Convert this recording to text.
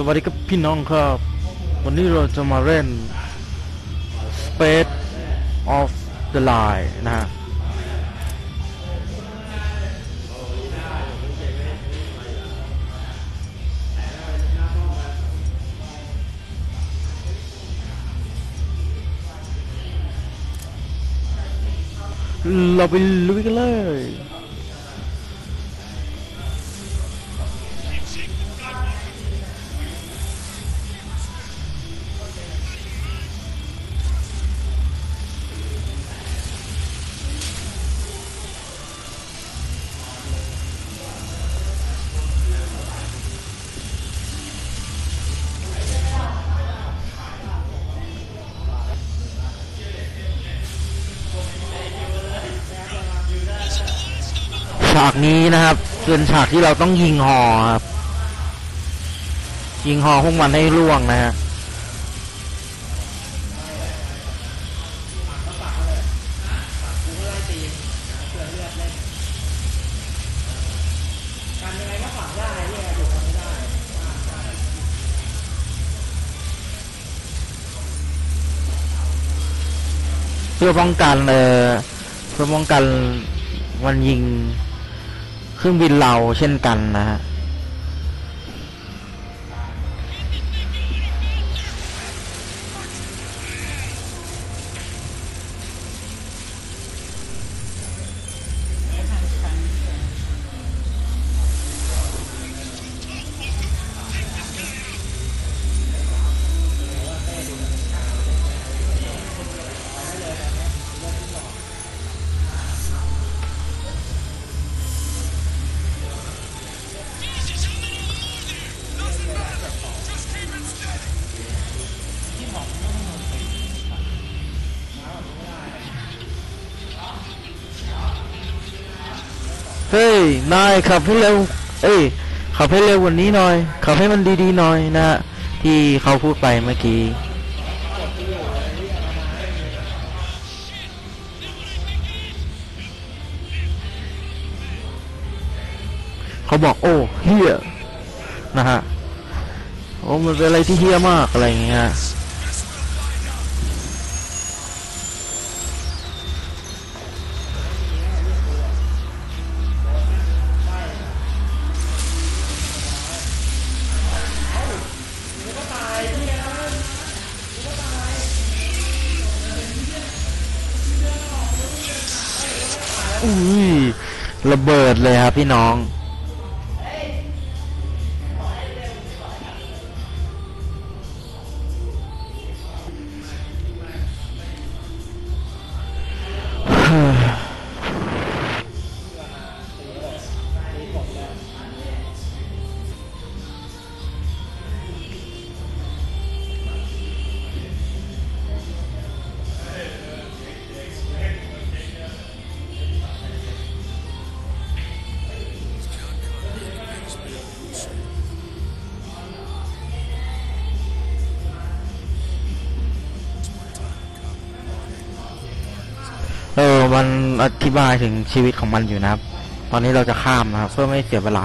สวัสดีครับพี่น้องครับ วันนี้เราจะมาเล่น Space of the Line นะฮะเราไปลุยกันเลยากนี้นะครับเป็นฉากที่เราต้องยิงหอครับ ยิงหอพวกมันให้ล่วงนะฮะเพื่อป้องกันเออเพื่อป้องกันมันยิง เครื่องบินเราเช่นกันนะฮะ เฮ้ย นายขับให้เร็ว เอ้ย ขับให้เร็วกว่านี้หน่อย ขับให้มันดีๆหน่อยนะฮะ ที่เขาพูดไปเมื่อกี้เขาบอกโอ้เฮียนะฮะ โอ้มันเป็นอะไรที่เฮียมากอะไรเงี้ย อุ้ยระเบิดเลยครับพี่น้อง มันอธิบายถึงชีวิตของมันอยู่นะครับ ตอนนี้เราจะข้ามนะครับ เพื่อไม่เสียเวลา